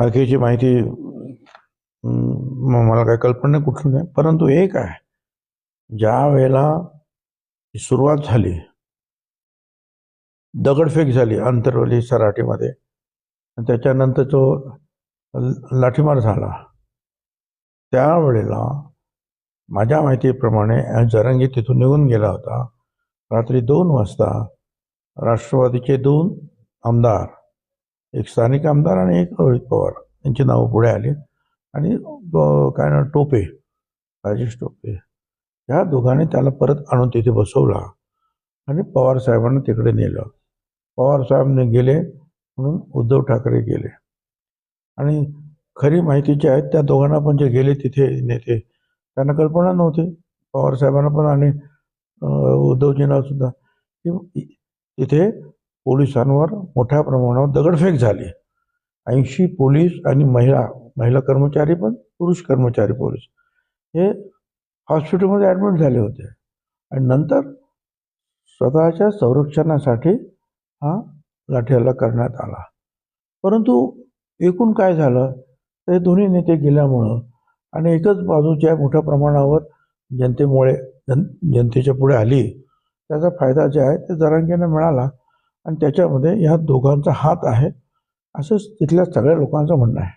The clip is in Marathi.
आणखीची माहिती मला काही कल्पना नाही कुठून नाही परंतु एक आहे. ज्या वेळेला सुरुवात झाली दगडफेक झाली आंतरवली सराटीमध्ये त्याच्यानंतर तो लाठीमार झाला त्यावेळेला माझ्या माहितीप्रमाणे जरंगी तिथून निघून गेला होता. रात्री दोन वाजता राष्ट्रवादीचे दोन आमदार एक स्थानिक आमदार आणि एक रोहित पवार यांची नावं पुढे आली. आणि काय ना टोपे राजेश टोपे ह्या दोघांनी त्याला परत आणून तिथे बसवला आणि पवार साहेबांना तिकडे नेलं. पवार साहेबांनी गेले म्हणून उद्धव ठाकरे गेले. आणि खरी माहिती जी आहे त्या दोघांना पण जे गेले तिथे नेते त्यांना कल्पना नव्हती. पवार साहेबांना पण आणि उद्धवजींना सुद्धा. की तिथे पोलिसांवर मोठ्या प्रमाणावर दगडफेक झाली. ऐंशी पोलीस आणि महिला महिला कर्मचारी पण पुरुष कर्मचारी पोलीस हे हॉस्पिटलमध्ये ॲडमिट झाले होते. आणि नंतर स्वतःच्या संरक्षणासाठी हा लाठीहल्ला करण्यात आला. परंतु एकूण काय झालं? ते दोन्ही नेते गेल्यामुळं आणि एकच बाजूच्या मोठ्या प्रमाणावर जनतेमुळे जन जनतेच्या पुढे आली. त्याचा फायदा जे आहे ते जरांगीनं मिळाला. आणि त्याच्यामध्ये ह्या दोघांचा हात आहे. असंच तिथल्या सगळ्या लोकांचं म्हणणं आहे.